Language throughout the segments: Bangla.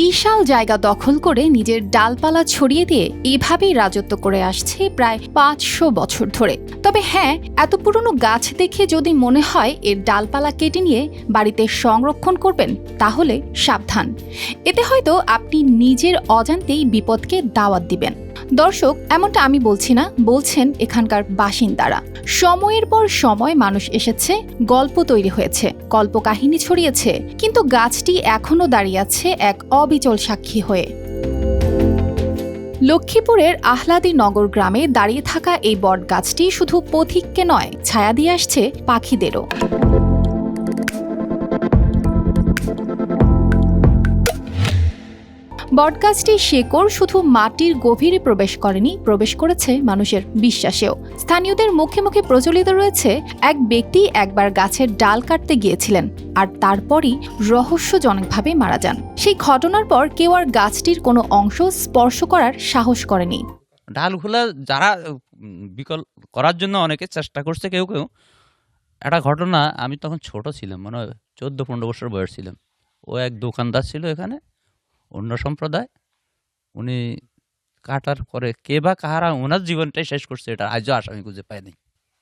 বিশাল জায়গা দখল করে নিজের ডালপালা ছড়িয়ে দিয়ে এভাবেই রাজত্ব করে আসছে প্রায় পাঁচশো বছর ধরে। তবে হ্যাঁ এত পুরনো গাছ দেখে যদি মনে হয় এর ডালপালা কেটে নিয়ে বাড়িতে সংরক্ষণ করবেন, তাহলে সাবধান। এতে হয়তো আপনি নিজের অজান্তেই বিপদকে দাওয়াত দিবেন। দর্শক, এমনটা আমি বলছি না, বলছেন এখানকার বাসিন্দারা। সময়ের পর সময় মানুষ এসেছে, গল্প তৈরি হয়েছে, কল্পকাহিনী ছড়িয়েছে, কিন্তু গাছটি এখনও দাঁড়িয়ে আছে এক অবিচল সাক্ষী হয়ে। লক্ষ্মীপুরের আহ্লাদি নগর গ্রামে দাঁড়িয়ে থাকা এই বটগাছটি শুধু পথিককে নয়, ছায়া দিয়ে আসছে পাখিদেরও। বটগাছটির শেকড় শুধু মাটির গভীরে প্রবেশ করেনি, প্রবেশ করেছে মানুষের বিশ্বাসেও। স্থানীয়দের মুখে মুখে প্রচলিত রয়েছে, এক ব্যক্তি একবার গাছের ডাল কাটতে গিয়েছিলেন, আর তারপরই রহস্যজনকভাবে মারা যান। সেই ঘটনার পর কেউ আর গাছটির কোনো অংশ স্পর্শ করার সাহস করেনি। ডালগুলা যারা বিকল, করার জন্য অনেকে চেষ্টা করছে কেউ কেউ। একটা ঘটনা, আমি তখন ছোট ছিলাম মানে চোদ্দ পনেরো বছর বয়স ছিলাম। ও এক দোকানদার ছিল এখানে অন্য সম্প্রদায় উনি কাটার পরে কে বা কাহারা ওনার জীবনটাই শেষ করছে এটা আজও আসামি খুঁজে পায়নি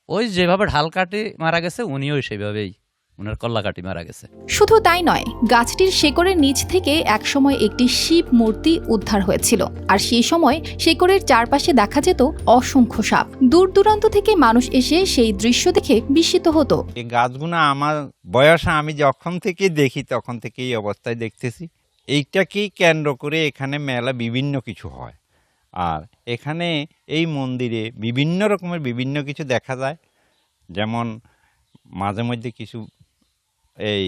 ওই যেভাবে ঢাল কাটি মারা গেছে উনিও সেইভাবেই ওনার কল্লা কাটি মারা গেছে। শুধু তাই নয় গাছটির শেকড়ের নিচ থেকে একসময় একটি শিব মূর্তি উদ্ধার হয়েছিল আর সেই সময় শেকড়ের চারপাশে দেখা যেত অসংখ্য সাপ। দূর দূরান্ত থেকে মানুষ এসে সেই দৃশ্য দেখে বিস্মিত হতো। এই গাছগুলো আমার বয়সে আমি যখন থেকে দেখি তখন থেকে এই অবস্থায় দেখতেছি। এইটাকেই কেন্দ্র করে এখানে মেলা বিভিন্ন কিছু হয়। আর এখানে এই মন্দিরে বিভিন্ন রকমের বিভিন্ন কিছু দেখা যায়। যেমন মাঝে মধ্যে কিছু এই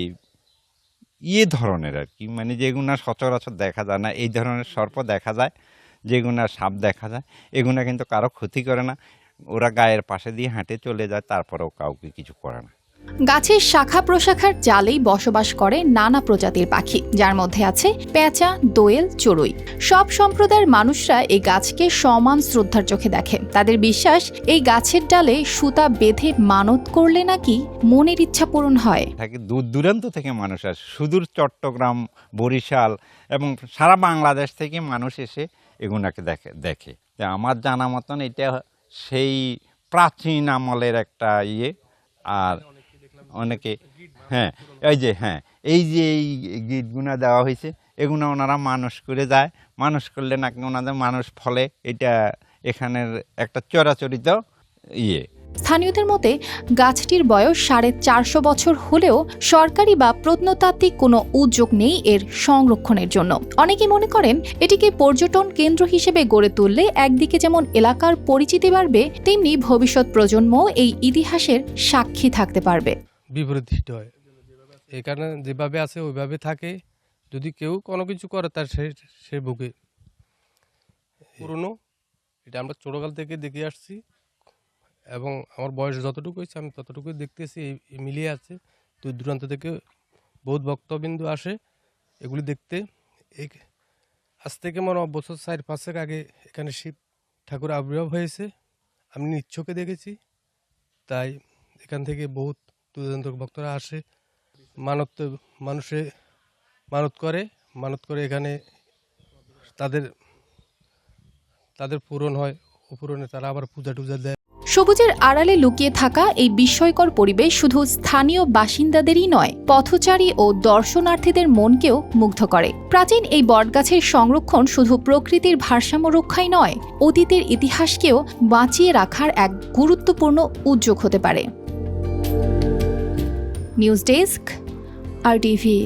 ইয়ে ধরনের আর কি মানে যেগুলো সচরাচর দেখা যায় না। এই ধরনের সর্প দেখা যায় যেগুলো সাপ দেখা যায় এগুলো কিন্তু কারও ক্ষতি করে না। ওরা গায়ের পাশে দিয়ে হাঁটে চলে যায়, তারপরেও কাউকে কিছু করে না। গাছের শাখা প্রশাখার জালেই বসবাস করে নানা প্রজাতির পাখি, যার মধ্যে আছে পেঁচা, দোয়েল, চড়ুই। সব সম্প্রদায়ের মানুষরা এই গাছকে সমান শ্রদ্ধার চোখে দেখে। তাদের বিশ্বাস, এই গাছের ডালে সুতা বেঁধে মানত করলে নাকি মনের ইচ্ছা পূরণ হয়। দূর দূরান্ত থেকে মানুষ আসে। সুদূর চট্টগ্রাম, বরিশাল এবং সারা বাংলাদেশ থেকে মানুষ এসে এগুনাকে দেখে দেখে। আমার জানা মতন এটা সেই প্রাচীন আমলের একটা ইয়ে। আর অনেকে হ্যাঁ এই যে হ্যাঁ এই যে এই গীতগুনা দেওয়া হয়েছে এগুলো ওনারা মানুষ করে যায়। মানুষ করলে নাকি ওনাদের মানুষ ফলে। এটা এখানের একটা চরাচরিত ইয়ে। স্থানীয়দের মতে, গাছটির বয়স সাড়ে চারশো বছর হলেও সরকারি বা প্রত্নতাত্ত্বিক কোনো উদ্যোগ নেই এর সংরক্ষণের জন্য। অনেকে মনে করেন, এটিকে পর্যটন কেন্দ্র হিসেবে গড়ে তুললে একদিকে যেমন এলাকার পরিচিতি বাড়বে, তেমনি ভবিষ্যৎ প্রজন্ম এই ইতিহাসের সাক্ষী থাকতে পারবে। বিপরীত সৃষ্টি হয় কারণে যেভাবে আছে, ওইভাবে থাকে। যদি কেউ কোনো কিছু করে, তার সে সে বুকে। পুরনো, এটা আমরা ছোটোকাল থেকে দেখে আসছি। এবং আমার বয়স যতটুকু হয়েছে, আমি ততটুকুই দেখতেছি মিলিয়ে আছে। দূর দূরান্ত থেকে বহুত ভক্তবিন্দু আসে এগুলি দেখতে। এই আজ থেকে মনে বছর চার, পাঁচেক আগে এখানে শিব ঠাকুর আবির্ভাব হয়েছে। আমি চোখে দেখেছি। তাই এখান থেকে বহুত দূরান্ত ভক্তরা আসে, মানত, মানুষে মানত করে মানত করে এখানে তাদের তাদের পূরণ হয় পূরণে তারা আবার পূজা টুজা দেয়। সবুজের আড়ালে লুকিয়ে থাকা এই বিস্ময়কর পরিবেশ শুধু স্থানীয় বাসিন্দাদেরই নয়, পথচারী ও দর্শনার্থীদের মনকেও মুগ্ধ করে। প্রাচীন এই বটগাছের সংরক্ষণ শুধু প্রকৃতির ভারসাম্য রক্ষাই নয়, অতীতের ইতিহাসকেও বাঁচিয়ে রাখার এক গুরুত্বপূর্ণ উদ্যোগ হতে পারে। News desk R TV.